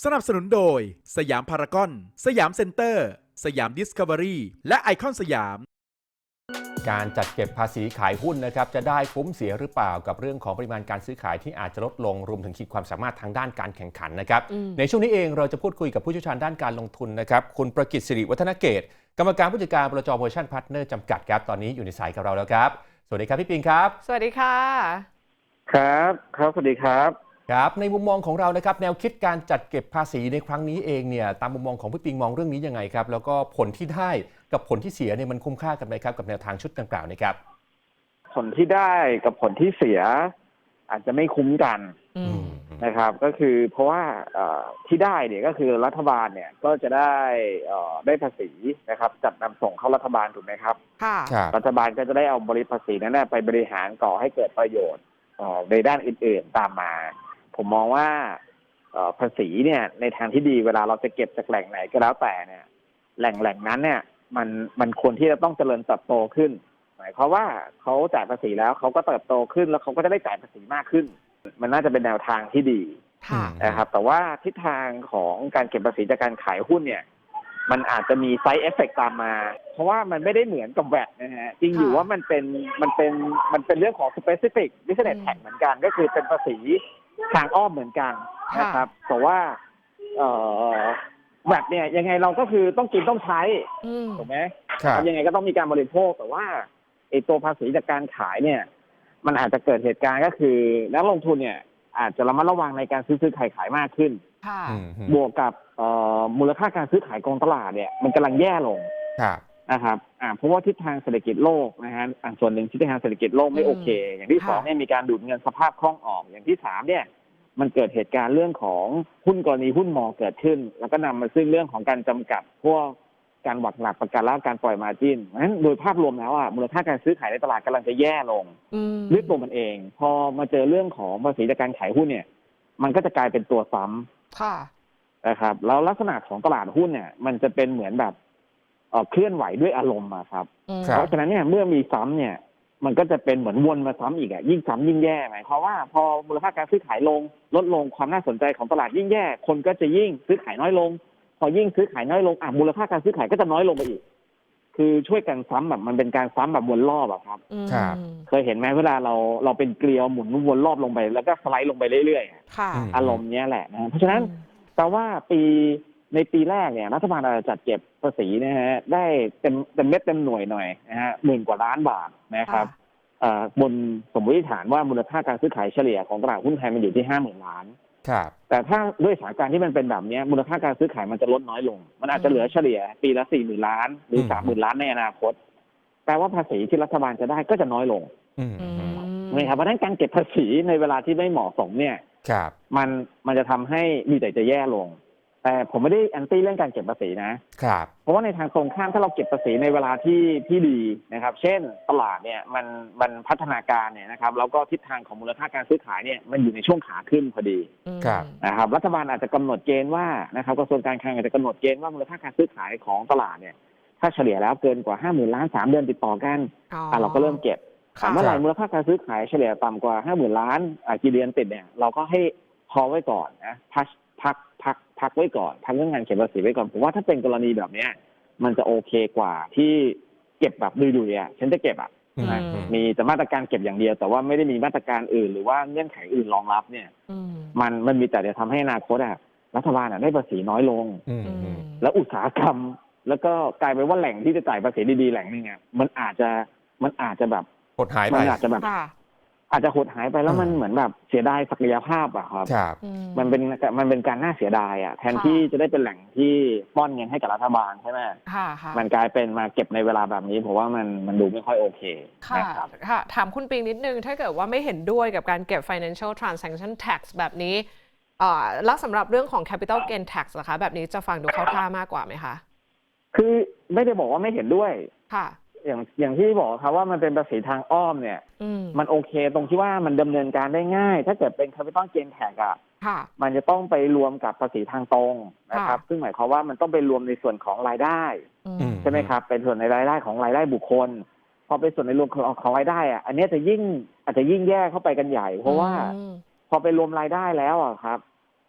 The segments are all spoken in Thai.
สนับสนุนโดย สยามพารากอน สยามเซ็นเตอร์ สยามดิสคัฟเวอรี่ และไอคอนสยาม การจัดเก็บภาษีขายหุ้นนะครับจะได้คุ้มเสียหรือเปล่ากับเรื่องของปริมาณการซื้อขายที่อาจจะลดลงรวมถึงขีดความสามารถทางด้านการแข่งขันนะครับอืมในช่วงนี้เองเราจะพูดคุยกับผู้เชี่ยวชาญด้านการลงทุนนะครับคุณประกิตสิริวัฒนเกตกรรมการผู้จัดการบรจเวอร์ชันพาร์ทเนอร์จำกัดครับตอนนี้อยู่ในสายกับเราแล้วครับ สวัสดีครับพี่ปิงครับ สวัสดีค่ะ ครับ ครับ สวัสดีครับ ครับในมุมมองของเรานะครับแนวคิดการจัดเก็บภาษีในครั้งนี้เองเนี่ยตามมุมมองของพี่ปิงมองเรื่องนี้ยังไงครับ แล้วก็ผลที่ได้กับผลที่เสียเนี่ยมันคุ้มค่ากันไหมครับกับแนวทางชุดดังกล่าวนะครับ ผลที่ได้กับผลที่เสีย อาจจะไม่คุ้มกันอืมนะครับ ก็คือเพราะว่าเอ่อที่ได้เนี่ยก็คือรัฐบาลเนี่ยก็จะได้เอ่อได้ภาษีนะครับ จัดนำส่งเข้ารัฐบาลถูกไหมครับ ค่ะ ครับ รัฐบาลก็จะได้เอาบริภาษีนั้นนะไปบริหารก่อให้เกิดประโยชน์เอ่อในด้านอื่นๆตามมา ผมมองว่าเอ่อภาษีเนี่ยในทางที่ดีเวลาเราจะเก็บจากแหล่งไหนก็แล้วแต่เนี่ย แหล่งแหล่งนั้นเนี่ย มันมันควรที่จะต้องเจริญเติบโตขึ้น หมายความว่าเขาจ่ายภาษีแล้วเขาก็เติบโตขึ้นแล้วเขาก็จะได้จ่ายภาษีมากขึ้น มันน่าจะเป็นแนวทางที่ดีค่ะนะครับ แต่ว่าทิศทางของการเก็บภาษีจากการขายหุ้นเนี่ย มันอาจจะมีไซ d ์เอฟเฟกตามมา เพราะว่ามันไม่ได้เหมือนกับแวดนะฮะจริงอยู่ค่ะว่ามันเป็นมันเป็นมันเป็นเรื่องของ specific business อืม tax เหมือนกันก็คือเป็นภาษี ทางอ้อมเหมือนกันนะครับ แต่ว่า เอ่อแวดเนี่ยยังไงเราก็คือต้องกินต้องใช้อืมถูกไหมครับยังไงก็ต้องมีการบริโภคแต่ว่าไอ้ตัวภาษีจากการขายเนี่ย มันอาจจะเกิดเหตุการณ์ก็คือนักลงทุนเนี่ย อาจจะระมัดระวังในการซื้อซื้อขายขายมากขึ้น ค่ะ อืมบวกกับเอ่อมูลค่าการซื้อขายกองตลาดเนี่ยมันกำลังแย่ลง ครับ นะครับอ่าเพราะว่าทิศทางเศรษฐกิจโลกนะฮะอ่าส่วนหนึ่งทิศทางเศรษฐกิจโลกไม่อืมโอเค อย่างที่สองค่ะเนี่ยมีการดูดเงินสภาพคล่องออก อย่างที่สามเนี่ย มันเกิดเหตุการณ์เรื่องของหุ้นกรณีหุ้นมอเกิดขึ้น แล้วก็นำมาซึ่งเรื่องของการจำกัดพวกการหวักหลักประกันและการปล่อยมาจินเพราะฉะนั้นโดยภาพรวมแล้วอะมูลค่าการซื้อขายในตลาดกำลังจะแย่ลงอืมด้วยตัวมันเอง พอมาเจอเรื่องของภาษีจากการขายหุ้นเนี่ย มันก็จะกลายเป็นตัวซ้ำค่ะนะครับแล้วลักษณะของตลาดหุ้นเนี่ย มันจะเป็นเหมือนแบบ เอ่อเคลื่อนไหวด้วยอารมณ์อะครับอืมครัเพบราะฉะนั้นเนี่ยเมื่อมีซ้ำเนี่ย มันก็จะเป็นเหมือนวนมาซ้ำอีกอะยิ่งซ้ำยิ่งแย่หมายความว่าพอมูลค่าการซื้อขายลง ลดลงความน่าสนใจของตลาดยิ่งแย่ คนก็จะยิ่งซื้อขายน้อยลง พอยิ่งซื้อขายน้อยลงอะมูลค่าการซื้อขายก็จะน้อยลงไปอีก คือช่วยกันซ้ำแบบมันเป็นการซ้ำแบบวนรอบอะครับอืมครับเคยเห็นไหมเวลาเราเราเป็นเกลียวหมุนวนรอบลงไป แล้วก็สไลด์ลงไปเรื่อยๆอะค่ะอืมอารมณ์เนี้ยแหละนะเพราะฉะนั้นแต่ว่าปี ในปีแรกเนี่ยรัฐบาลอาจจะจัดเก็บภาษีนะฮะได้เต็มเต็มเม็ดเต็มหน่วยหน่อยนะฮะหมื่นกว่าล้านบาทนะครับเอ่อบนสมมติฐานว่ามูลค่าการซื้อขายเฉลี่ยของตลาดหุ้นไทยมันอยู่ที่ห้าหมื่นล้านครับแต่ถ้าด้วยสถานการณ์ที่มันเป็นแบบเนี้ยมูลค่าการซื้อขายมันจะลดน้อยลง มันอาจจะเหลือเฉลี่ย ปีละสี่หมื่นล้าน หรือมสามหมื่นล้านในอนาคตแปลว่าภาษีที่รัฐบาลจะได้ก็จะน้อยลงอืมอืมนะครับเพราะฉะนั้นการเก็บภาษีในเวลาที่ไม่เหมาะสมเนี่ยครับมันมันจะทำให้มีแต่จะแย่ลง แต่ผมไม่ได้แอนตี้เรื่องการเก็บภาษีนะครับ เพราะว่าในทางตรงข้ามถ้าเราเก็บภาษีในเวลาที่ที่ดีนะครับ เช่นตลาดเนี่ยมันมันพัฒนาการเนี่ยนะครับแล้วก็ทิศทางของมูลค่าการซื้อขายเนี่ยมันอยู่ในช่วงขาขึ้นพอดีอืมครับนะครับรัฐบาลอาจจะกำหนดเกณฑ์ว่านะครับกระทรวงการคลังอาจจะกำหนดเกณฑ์ว่ามูลค่าการซื้อขายของตลาดเนี่ยถ้าเฉลี่ยแล้วเกินกว่าห้าหมื่นล้านสามเดือนติดต่อกันอ๋ออะเราก็เริ่มเก็บค่ะเมื่อไหร่มูลค่าการซื้อขายเฉลี่ยต่ำกว่าห้าหมื่นล้านอะกี่เดือนติดเนี่ยเราก็ให้พอไว้ก่อนนะพัก พักพักพักไว้ก่อนพักเรื่องงานเก็บภาษีไว้ก่อนผมว่าถ้าเป็นกรณีแบบเนี้ย มันจะโอเคกว่าที่เก็บแบบดุยๆอะฉันจะเก็บอะอืมนะอืมมีแต่มาตรการเก็บอย่างเดียวแต่ว่าไม่ได้มีมาตรการอื่น หรือว่าเงื่อนไขอื่นรองรับเนี่ยอืมมันมันมีแต่จะทำให้อนาคตอะรัฐบาลอะได้ภาษีน้อยลงอืมอือืมมแล้วอุตสาหกรรม แล้วก็กลายเป็นว่าแหล่งที่จะจ่ายภาษีดีๆแหล่งหนึงอะมันอาจจะมันอาจจะแบบหดหายไปมันอาจจะแบบค่ะ อาจจะหดหายไปแล้วมันอืมเหมือนแบบเสียดายศักยภาพอะครับ ครับ อืมันเป็นมันเป็นการน่าเสียดายอะแทนค่ะที่จะได้เป็นแหล่งที่ป้อนเงินให้กับรัฐบาลใช่ไหมค่ะค่ะมันกลายเป็นมาเก็บในเวลาแบบนี้ผมว่ามันมันดูไม่ค่อยโอเคค่ะนะครับ ค่ะ ถามคุณปิงนิดนึง ถ้าเกิดว่าไม่เห็นด้วยกับการเก็บ financial transaction tax แบบนี้เอ่อแล้วสำหรับเรื่องของ capital gain tax นะคะ แบบนี้จะฟังดูเข้าท่ามากกว่าไหมคะ คือไม่ได้บอกว่าไม่เห็นด้วย ค่ะ อย่างอย่างที่บอกครับว่ามันเป็นภาษีทางอ้อมเนี่ย อืมมันโอเคตรงที่ว่ามันดำเนินการได้ง่าย ถ้าเกิดเป็น capital gain tax อะค่ะ มันจะต้องไปรวมกับภาษีทางตรงนะครับค่ะซึ่งหมายความว่ามันต้องไปรวมในส่วนของรายได้อือืมมใช่ไหมครับ เป็นส่วนในรายได้ของรายได้บุคคล พอเป็นส่วนในรวมของของรายได้อะอันเนี้ยจะยิ่งอาจจะยิ่งแย่เข้าไปกันใหญ่ เพราะว่าอืมพอไปรวมรายได้แล้วอะครับ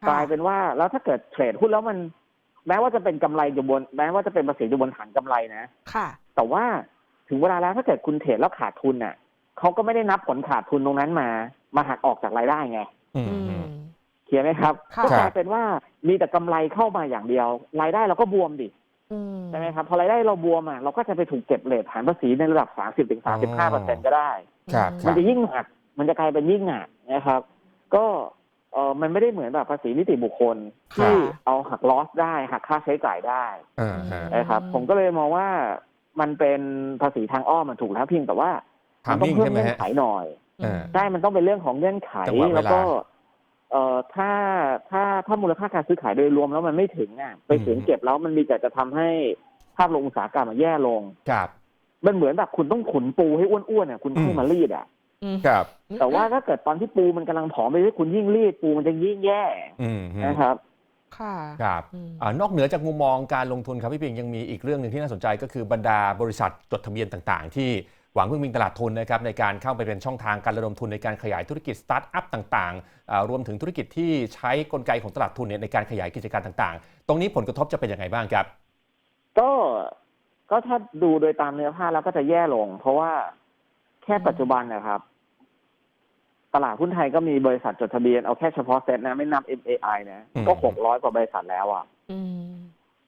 ค่ะกลายเป็นว่าแล้วถ้าเกิดเทรดหุ้นแล้วมัน แม้ว่าจะเป็นกำไรอยู่บน แม้ว่าจะเป็นภาษีอยู่บนฐานกำไรนะ ค่ะ แต่ว่า ถึงเวลาแล้วถ้าเกิดคุณเทรดแล้วขาดทุนน่ะเขาก็ไม่ได้นับผลขาดทุนตรงนั้นมา มาหักออกจากรายได้ไงอืมอือืมมเคลียร์ไหมครับค่ะก็กลายเป็นว่ามีแต่กำไรเข้ามาอย่างเดียว รายได้เราก็บวมดิอืมใช่ไหมครับพอรายได้เราบวมอะเราก็จะไปถูกเก็บเลทฐานภาษีในระดับ30ถึง35เปอร์เซ็นก็ได้ครับคมัรันบจะยิ่งหนักมันจะกลายเป็นยิ่งหนักนะครับ ก็เออมันไม่ได้เหมือนแบบภาษีนิติบุคคลค่ะที่เอาหักลอสได้หักค่าใช้จ่ายได้อ่าฮะนะครับ ผมก็เลยมองว่า มันเป็นภาษีทางอ้อมมันถูกแล้วเพียงแต่ว่ามันต้อง Timing เพิ่มใช่ไหมเงื่อนฮะไขหน่อยอ่าใช่มันต้องเป็นเรื่องของเงื่อนไขจังหวะเวลาแล้วก็เอ่อถ้าถ้าถ้ามูลค่าการซื้อขายโดยรวมแล้วมันไม่ถึงอะไปถึงเก็บแล้วมันมีแต่จะทำให้ภาพลงอุตสาหกรรมมันแย่ลงครับมันเหมือนแบบคุณต้องขุนปูให้อ้วนๆอะคุณค่อยมารีดอะอืมครับ แต่ว่าถ้าเกิดตอนที่ปูมันกำลังผอมไปที่คุณยิ่งรีดปูมันจะยิ่งแย่อืมฮึนะครับ ค่ะครับอืมอ่านอกเหนือจากมุมมองการลงทุนครับพี่ปิงยังมีอีกเรื่องหนึ่งที่น่าสนใจก็คือบรรดาบริษัทจดทะเบียนต่างๆ ที่หวังพึ่งพิงตลาดทุนนะครับในการเข้าไปเป็นช่องทางการระดมทุนในการขยายธุรกิจสตาร์ทอัพต่างๆอ่ารวมถึงธุรกิจที่ใช้กลไกของตลาดทุนเนี่ยในการขยายกิจการต่างๆ ตรงนี้ผลกระทบจะเป็นยังไงบ้างครับ ก็ก็ถ้าดูโดยตามเนื้อผ้าแล้วก็จะแย่ลง เพราะว่าแค่ปัจจุบันนะครับ ตลาดหุ้นไทยก็มีบริษัทจดทะเบียน เอาแค่เฉพาะเซ็ตนะ ไม่นับ MAI นะอืมก็หกร้อยกว่าบริษัทแล้วอะอืม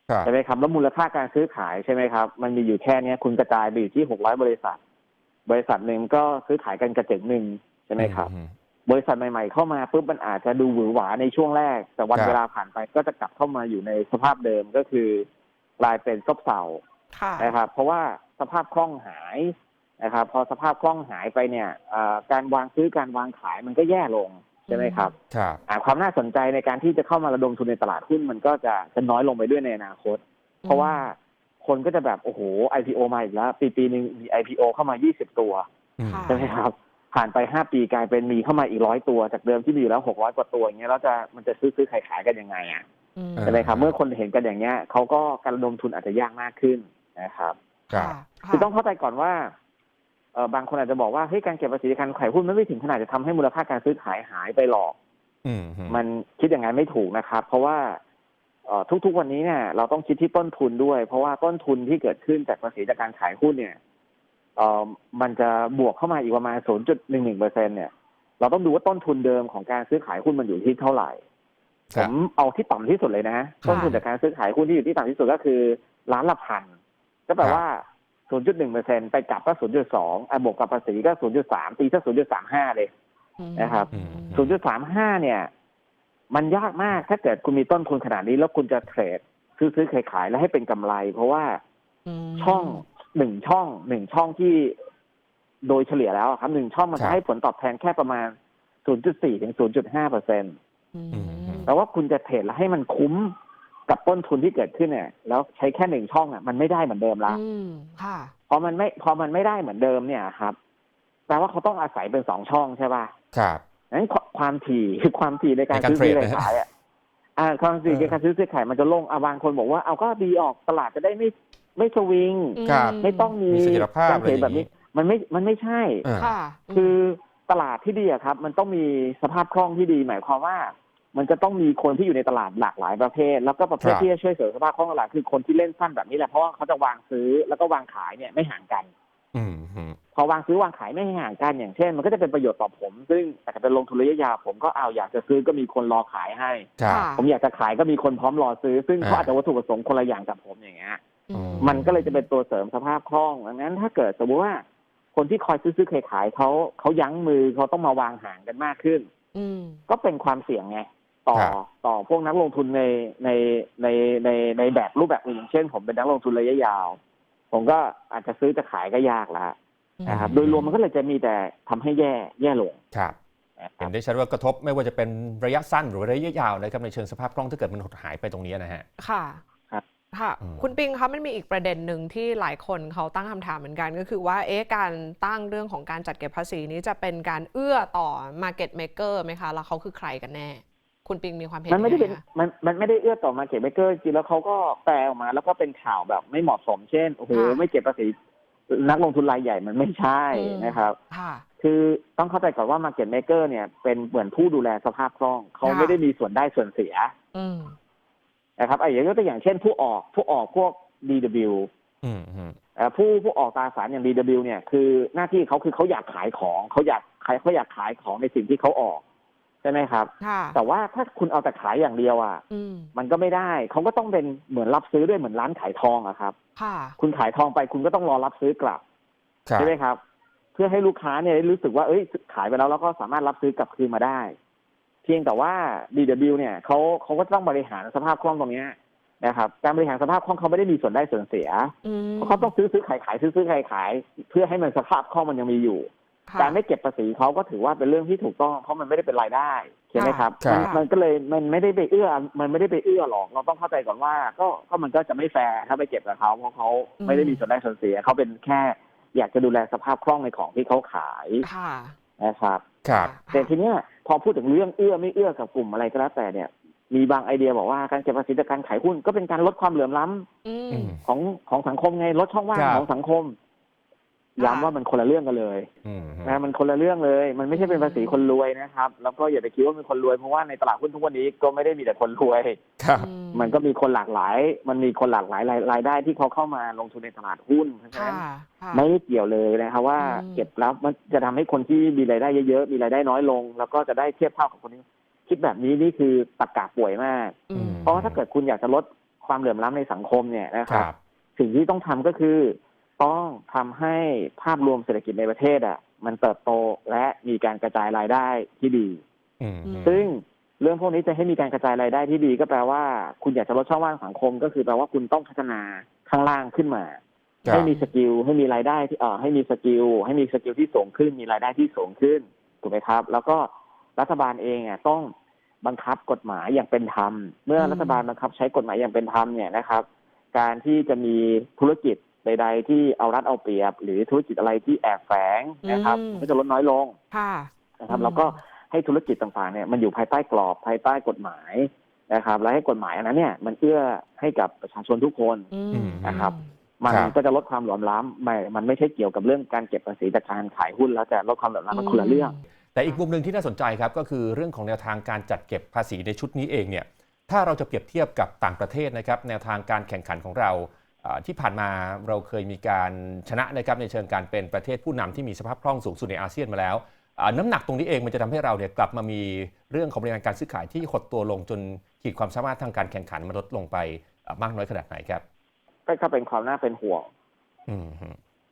ครับ ใช่ไหมครับ แล้วมูลค่าการซื้อขายใช่ไหมครับ มันมีอยู่แค่เนี้ยคุณกระจายไปอยู่ที่หกร้อยบริษัท บริษัทหนึ่งก็ซื้อขายกันกระเจิงหนึ่งใช่ไหมครับ อืมบริษัทใหม่ ๆ เข้ามาปุ๊บมันอาจจะดูหวือหวาในช่วงแรก แต่วันครับ เวลาผ่านไปก็จะกลับเข้ามาอยู่ในสภาพเดิมก็คือกลายเป็นซบเซา ค่ะ นะครับเพราะว่าสภาพคล่องหาย นะครับพอสภาพคล่องหายไปเนี่ยเอ่อการวางซื้อการวางขายมันก็แย่ลงใช่ไหมครับครับอ่าความน่าสนใจในการที่จะเข้ามาระดมทุนในตลาดหุ้นมันก็จะจะน้อยลงไปด้วยในอนาคต เพราะว่าคนก็จะแบบโอ้โห IPO มาอีกแล้ว ปีปีหนึ่งมี IPO เข้ามา 20 ตัวอืมค่ะใช่ไหมครับ ผ่านไป 5 ปีกลายเป็นมีเข้ามาอีกร้อยตัว จากเดิมที่มีอยู่แล้ว 600 กว่าตัวอย่างเงี้ยแล้วจะมันจะซื้อซื้อขายขายกันยังไงอะอืมเออใช่ไหมครับ เมื่อคนเห็นกันอย่างเงี้ยเขาก็การระดมทุนอาจจะยากมากขึ้นนะครับครับค่ะคือต้องเข้าใจก่อนว่าเออ บางคนอาจจะบอกว่าเฮ้ยการเก็บภาษีการขายหุ้นมันไม่ถึงขนาดจะทำให้มูลค่าการซื้อขายหายไปหรอกอืมฮึมันคิดอย่างนั้นไม่ถูกนะครับ เพราะว่าเอ่อทุกๆวันนี้เนี่ย เราต้องคิดที่ต้นทุนด้วย เพราะว่าต้นทุนที่เกิดขึ้นจากภาษีจากการขายหุ้นเนี่ยเอ่อมันจะบวกเข้ามาอีกประมาณ 0.11เปอร์เซ็นเนี่ย เราต้องดูว่าต้นทุนเดิมของการซื้อขายหุ้นมันอยู่ที่เท่าไหร่คผรับมเอาที่ต่ำที่สุดเลยนะค่ะต้นทุนจากการซื้อขายหุ้นที่อยู่ที่ต่ำที่สุดก็คือล้านละพัน ก็แปลว่า 0.1เปอร์เซ็นไปกลับก็ 0.2อะบวกกับภาษีก็ 0.3 ตีซะ0.35 เลยอืมนะครับอืม0.35 เนี่ย มันยากมากถ้าเกิดคุณมีต้นทุนขนาดนี้ แล้วคุณจะเทรดซื้อซื้อขายขายแล้วให้เป็นกำไร เพราะว่ามช่องหนึ่งช่องหนึ่งช่องที่โดยเฉลี่ยแล้วอะครับหนึ่งช่องมันครัจะบให้ผลตอบแทนแค่ประมาณ 0.4 ถึง 0.5เปอร์เซ็นต์อืมอืมแปลว่าคุณจะเทรดแล้วให้มันคุ้ม กับต้นทุนที่เกิดขึ้นเนี่ยแล้วใช้แค่หนึ่งช่องอะมันไม่ได้เหมือนเดิมละอืมค่ะ พอมันไม่พอมันไม่ได้เหมือนเดิมเนี่ยครับแปลว่าเขาต้องอาศัยเป็นสองช่องใช่ป่ะครับนั้นควความถี่คือความถี่ในการในการซื้อเทรซื้ดอนะฮะขายอะอ่าความถี่เออในการซื้อซื้อขายมันจะลงอะบางคนบอกว่าเอาก็ดีออกตลาดจะได้ไม่ไม่สวิงครับไม่ต้องมีมีเสถียรภาพการเทรดอะไรอแบย่างบนี้นี้ มันไม่มันไม่ใช่เออค่ะคือตลาดที่ดีอะครับ มันต้องมีสภาพคล่องที่ดี หมายความว่า มันจะต้องมีคนที่อยู่ในตลาดหลากหลายประเภท แล้วก็ประเภทครับที่จะช่วยเสริมสภาพคล่องตลาดคือคนที่เล่นสั้นแบบนี้แหละเพราะว่าเขาจะวางซื้อแล้วก็วางขายเนี่ยไม่ห่างกันอืมฮึพอวางซื้อวางขายไม่ห่างกันอย่างเช่น มันก็จะเป็นประโยชน์ต่อผม ซึ่งแต่ถ้าเป็นลงทุนระยะยาวผมก็เอาอยากจะซื้อก็มีคนรอขายให้ครับค่ะผมอยากจะขายก็มีคนพร้อมรอซื้อ ซึ่งเขาอ่าอาจจะวัตถุประสงค์คนละอย่างกับผมอย่างเงี้ยอืมมันก็เลยจะเป็นตัวเสริมสภาพคล่องดังนั้น ถ้าเกิดสมมติว่า คนที่คอยซื้อซื้อขายขายเขาเขายั้งมือเขาต้องมาวางห่างกันมากขึ้นอืมก็เป็นความเสี่ยงไง ต่อครับต่อพวกนักลงทุนในในในในในแบบรูปแบบอื่นอย่างเช่น ผมเป็นนักลงทุนระยะยาว ผมก็อาจจะซื้อจะขายก็ยากแล้วนะครับ โดยรวมมันก็เลยจะมีแต่ทำให้แย่แย่ลงครับนะคเห็รับนได้ชัดว่ากระทบไม่ว่าจะเป็นระยะสั้นหรือระยะยาวนะครับในเชิงสภาพคล่องถ้าเกิดมันหดหายไปตรงนี้นะฮะค่ะครับค่ะอืมคุณปิงคะมันมีอีกประเด็นหนึ่งที่หลายคนเขาตั้งคำถามเหมือนกัน ก็คือว่าเอ๊ะการตั้งเรื่องของการจัดเก็บภาษีนี้จะเป็นการเอื้อต่อ Market Maker ไหมคะ แล้วเขาคือใครกันแน่ คุณปิงมีความเห็นมันไม่ได้เป็นยังงคะมันมันไม่ได้เอื้อต่อมาเก็ตเบเกอร์จริงแล้วเขาก็แปลออกมา แล้วก็เป็นข่าวแบบไม่เหมาะสมเช่นโอ้โหไม่เก็บภาษีนักลงทุนรายใหญ่มันไม่ใช่นะครับค่ะคคือต้องเข้าใจก่อนว่า market maker เนี่ยเป็นเหมือนผู้ดูแลสภาพคล่อง เขาค่ะไม่ได้มีส่วนได้ส่วนเสียอืมนะครับไอ้อย่างยกตัวอย่างเช่น ผู้ออกผู้ออกพวก DW อืมอืมเอ่อผู้ผู้ออกตราสารอย่าง DW เนี่ยคือหน้าที่เขาคือเขาอยากขายของเขาอยากขายเขาอยากขายของในสิ่งที่เขาออกใช่ไหมครับ ค่ะแต่ว่าถ้าคุณเอาแต่ขายอย่างเดียวอะ อืมมันก็ไม่ได้ เขาก็ต้องเป็นเหมือนรับซื้อด้วยเหมือนร้านขายทองอะครับ ค่ะ คุณขายทองไปคุณก็ต้องรอรับซื้อกลับครับ ใช่ไหมครับ เพื่อให้ลูกค้าเนี่ยได้รู้สึกว่าเอ้ยขายไปแล้วแล้วก็สามารถรับซื้อกลับคืนมาได้ เพียงแต่ว่า DW เนี่ยเขาเขาก็ต้องบริหารสภาพคล่องตรงเนี้ยนะครับ การบริหารสภาพคล่องเขาไม่ได้มีส่วนได้ส่วนเสียอืมเพราะเขาต้องซื้อซื้อขายขายซื้อซื้อขายขายเพื่อให้มันสภาพคล่องมันยังมีอยู่ค่ะ การไม่เก็บภาษีเขาก็ถือว่าเป็นเรื่องที่ถูกต้องเพราะมันไม่ได้เป็นรายได้ใช่ไหมครับครับมันมันก็เลยมันไม่ได้ไปเอื้อ มันไม่ได้ไปเอื้อหรอกเราต้องเข้าใจก่อนว่าก็ก็มันก็จะไม่แฟร์ถ้าไปเก็บกับเขาเพราะเขาไม่ได้มีส่วนได้ส่วนเสียเขาเป็นแค่ อยากจะดูแลสภาพคล่องในของที่เขาขายค่ะนะครับ ครับแต่ทีเนี้ยพอพูดถึงเรื่องเอื้อไม่เอื้อกับกลุ่มอะไรก็แล้วแต่เนี่ย มีบางไอเดียบอกว่าการเก็บภาษีจากการขายหุ้นก็เป็นการลดความเหลื่อมล้ำอือืมมของของสังคมไงลดช่องว่างครับ ของสังคมค่ะ ย้ำว่ามันคนละเรื่องกันเลยอืมนะมันคนละเรื่องเลย มันไม่ใช่เป็นภาษีคนรวยนะครับ แล้วก็อย่าไปคิดว่าเป็นคนรวยเพราะว่าในตลาดหุ้นทุกวันนี้ก็ไม่ได้มีแต่คนรวยครับอืมันก็มีคนหลากหลาย มันมีคนหลากหลายรายรายได้ที่เขาเข้ามาลงทุนในตลาดหุ้นเพราะฉะค่ะนั้นค่ะไม่ได้เกี่ยวเลยนะครับว่าอืมเก็บแล้วมันจะทำให้คนที่มีรายได้เยอะๆมีรายได้น้อยลง แล้วก็จะได้เทียบเท่ากับคนที่คิดแบบนี้นี่คือตรกกะป่วยมากอืมเพราะว่าถ้าเกิดคุณอยากจะลดความเหลื่อมล้ำในสังคมเนี่ยนะคครับรับ สิ่งที่ต้องทำก็คือ ต้องทำให้ภาพรวมเศรษฐกิจในประเทศอะ มันเติบโตและมีการกระจายรายได้ที่ดีอืมซึ่งเรื่องพวกนี้จะให้มีการกระจายรายได้ที่ดี ก็แปลว่า คุณอยากจะลดช่องว่างสังคม ก็คือแปลว่าคุณต้องพัฒนาข้างล่างขึ้นมาครับให้มีสกิลให้มีรายได้ที่เอ่อให้มีสกิลให้มีสกิลที่สูงขึ้น มีรายได้ที่สูงขึ้นถูกไหมครับ แล้วก็รัฐบาลเองอะต้องบังคับกฎหมายอย่างเป็นธรรม เมื่อรัฐบาลบังคับใช้กฎหมายอย่างเป็นธรรมเนี่ยนะครับ การที่จะมีธุรกิจ ใด ๆ ที่เอารัดเอาเปรียบ หรือธุรกิจอะไรที่แอบแฝงนะครับอืม ก็จะลดน้อยลงค่ะ นะครับ อืม แล้วก็ให้ธุรกิจต่างๆเนี่ยมันอยู่ภายใต้กรอบภายใต้กฎหมายนะครับ และให้กฎหมายอันนั้นเนี่ยมันเอื้อให้กับประชาชนทุกคน อืมนะครับ มันครับ ก็จะลดความเหลื่อมล้ำไม่มันไม่ใช่เกี่ยวกับเรื่องการเก็บภาษีจากการขายหุ้น แล้วแต่ลดความเหลื่อมล้ำมันคนละเรื่อง แต่อีกมุมหนึ่งที่น่าสนใจครับก็คือเรื่องของแนวทางการจัดเก็บภาษีในชุดนี้เองเนี่ยถ้าเราจะเปรียบเทียบกับต่างประเทศนะครับแนวทางการแข่งขันของเราอ่า ที่ผ่านมาเราเคยมีการชนะนะครับในเชิงการเป็นประเทศผู้นำที่มีสภาพคล่องสูงสุดในอาเซียนมาแล้วอ่าน้ำหนักตรงนี้เองมันจะทำให้เราเนี่ยกลับมามีเรื่องของบริการการซื้อขายที่หดตัวลงจนขีดความสามารถทางการแข่งขันมันลดลงไปอ่ามากน้อยขนาดไหนครับก็ก็เป็นความน่าเป็นห่วงอืมฮึ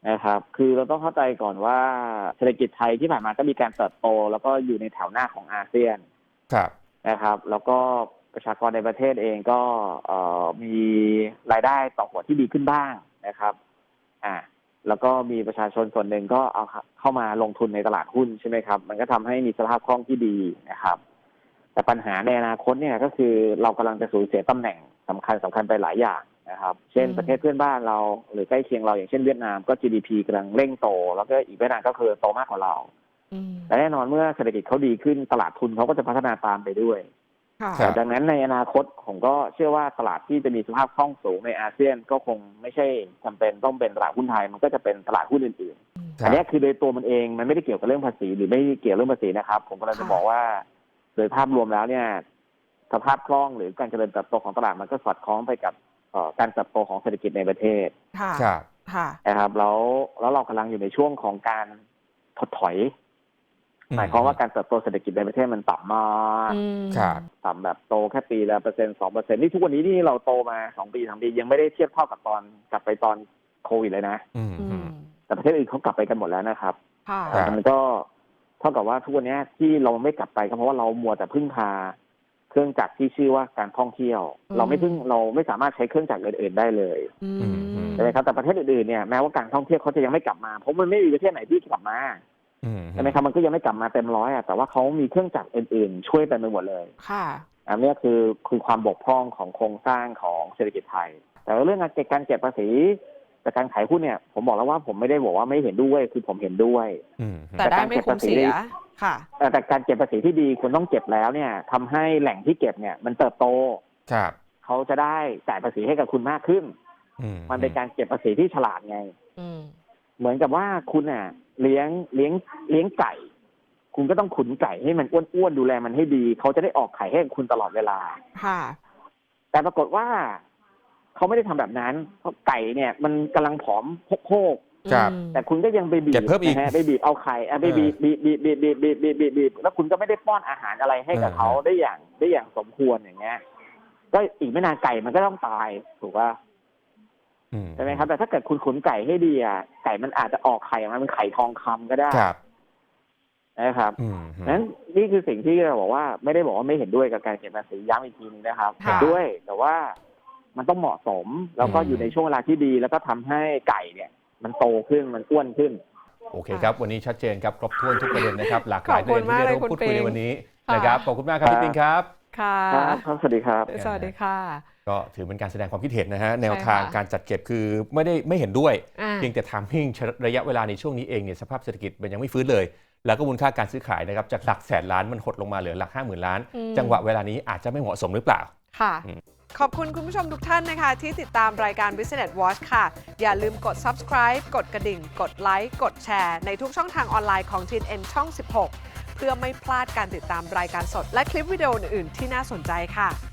นะครับ คือเราต้องเข้าใจก่อนว่าเศรษฐกิจไทยที่ผ่านมาก็มีการเติบโต แล้วก็อยู่ในแถวหน้าของอาเซียนครับนะครับ แล้วก็ ประชากรในประเทศเองก็เอ่อมีรายได้ต่อหัวที่ดีขึ้นบ้างนะครับอ่าแล้วก็มีประชาชนส่วนหนึ่งก็เอาเข้ามาลงทุนในตลาดหุ้นใช่ไหมครับ มันก็ทำให้มีสภาพคล่องที่ดีนะครับ แต่ปัญหาในอนาคตเนี่ยก็คือเรากำลังจะสูญเสียตำแหน่งสำคัญสำคัญไปหลายอย่างนะครับ เช่นอืมประเทศเพื่อนบ้านเรา หรือใกล้เคียงเราอย่างเช่นเวียดนามก็ GDP กำลังเร่งโต แล้วก็อีกไม่นานก็คือโตมากกว่าเราอืมและแน่นอนเมื่อเศรษฐกิจเขาดีขึ้นตลาดทุนเขาก็จะพัฒนาตามไปด้วย ค่ะครับ ดังนั้นในอนาคตผมก็เชื่อว่าตลาดที่จะมีสภาพคล่องสูงในอาเซียนก็คงไม่ใช่จำเป็นต้องเป็นตลาดหุ้นไทยมันก็จะเป็นตลาดหุ้นอื่นๆครัอับนเนี้ยคือโดยตัวมันเองมันไม่ได้เกี่ยวกับเรื่องภาษีหรือไม่ได้เกี่ยวเรื่องภาษีนะครับ ผมกำลังจะค่ะบอกว่า โดยภาพรวมแล้วเนี่ยสภาพคล่องหรือการเจริญเติบโตของตลาดมันก็สอดคล้องไปกับเอ่อการเติบโตของเศรษฐกิจในประเทศค่ะครับค่ะนะครับแล้วแล้วเรากำลังอยู่ในช่วงของการถดถอย หมายความว่าการเติบโตเศรษฐกิจในประเทศมันต่ำมากอืมครับต่ำแบบโตแค่ปีละเปอร์เซ็นต์สองเปอร์เซ็นต์นี่ทุกวันนี้นี่เราโตมาสองปีสามปียังไม่ได้เทียบเท่ากับตอนกลับไปตอนโควิดเลยนะอืมอืฮึมแต่ประเทศอื่นเขากลับไปกันหมดแล้วนะครับค่ะครับมันก็เท่ากับว่าทุกวันนี้ที่เราไม่กลับไปก็เพราะว่าเรามัวแต่พึ่งพาเครื่องจักรที่ชื่อว่าการท่องเที่ยวอืมเราไม่พึ่งเราไม่สามารถใช้เครื่องจักรอื่น ๆได้เลยอือืมมใช่ไหมครับแต่ประเทศอื่นๆเนี่ยแม้ว่าการท่องเที่ยวเขาจะยังไม่กลับมาเพราะมันไม่มีประเทศไหนที่กลับมาอืม ใช่ไหมครับมันก็ยังไม่กลับมาเต็มร้อยอะแต่ว่าเขามีเครื่องจักรอื่นๆ ช่วยเต็มไปหมดเลย ค่ะอันเนี้ยคือคือความบกพร่องของโครงสร้างของเศรษฐกิจไทย แต่ว่าเรื่องการเก็บการเก็บภาษีจากการขายหุ้นเนี่ย ผมบอกแล้วว่าผมไม่ได้บอกว่าไม่เห็นด้วยคือผมเห็นด้วยอืมแต่ได้ไม่คุ้มเสียค่ะแต่แต่การเก็บภาษีที่ดีคุณต้องเก็บแล้วเนี่ยทำให้แหล่งที่เก็บเนี่ย มันเติบโตครับเขาจะได้จ่ายภาษีให้กับคุณมากขึ้นอืมันเป็นการเก็บภาษีที่ฉลาดไงอืม เหมือนกับว่าคุณอะ เลี้ยงเลี้ยงเลี้ยงไก่ คุณก็ต้องขุนไก่ให้มันอ้วนๆดูแลมันให้ดี เขาจะได้ออกไข่ให้กับคุณตลอดเวลา ค่ะ แต่ปรากฏว่าเขาไม่ได้ทำแบบนั้นเพราะไก่เนี่ย มันกำลังผอมโคกครับอืมๆแต่คุณก็ยังไปบีบเก็บเพิ่มอีกนะฮะไปบีบเอาไข่อะไปบีบบีบบีบบีบบีบบีบบีบบีบบีบแล้วคุณก็ไม่ได้ป้อนอาหารอะไรให้กับเออเขาได้อย่างได้อย่างสมควรอย่างเงี้ยก็อีกไม่นานไก่มันก็ต้องตายถูกป่ะอื ใช่ไหมครับแต่ถ้าเกิดคุณขุนไก่ให้ดีอะไก่มันอาจจะออกไข่ออกมาเป็นไข่ทองคำก็ได้ครับนะครับอืมนั้นนี่คือสิ่งที่เราบอกว่าไม่ได้บอกว่าไม่เห็นด้วยกับการเก็บภาษีย้ำอีกทีนึงนะครับค่ะเห็นด้วยแต่ว่ามันต้องเหมาะสมแล้วก็อืมอยู่ในช่วงเวลาที่ดี แล้วก็ทำให้ไก่เนี่ย มันโตขึ้นมันอ้วนขึ้น โอเคครับ วันนี้ชัดเจนครับครบถ้วนทุกประเด็นนะครับ หลากหลายประเด็นที่ได้ร่วมพูดคุยในวันนี้นะครับขอบคุณมากครับครับพี่ปิงครับ ค่ะครับครับสวัสดีครับ สวัสดีค่ะ ก็ถือเป็นการแสดงความคิดเห็นนะฮะแนวทางค่ะการจัดเก็บคือไม่ได้ไม่เห็นด้วยอ่าเพียงแต่ทามมิ่งระยะเวลาในช่วงนี้เองเนี่ยสภาพเศรษฐกิจมันยังไม่ฟื้นเลย แล้วก็มูลค่าการซื้อขายนะครับจากหลักแสนล้านมันหดลงมาเหลือหลักห้าหมื่นล้านอืมจังหวะเวลานี้อาจจะไม่เหมาะสมหรือเปล่าค่ะอืมขอบคุณคุณผู้ชมทุกท่านนะคะ ที่ติดตามรายการ Business Watch ค่ะ อย่าลืมกด subscribe กดกระดิ่ง กดไลค์ กดแชร์ ในทุกช่องทางออนไลน์ของ TNN ช่อง 16เพื่อไม่พลาดการติดตามรายการสดและคลิปวิดีโออื่นๆที่น่าสนใจค่ะ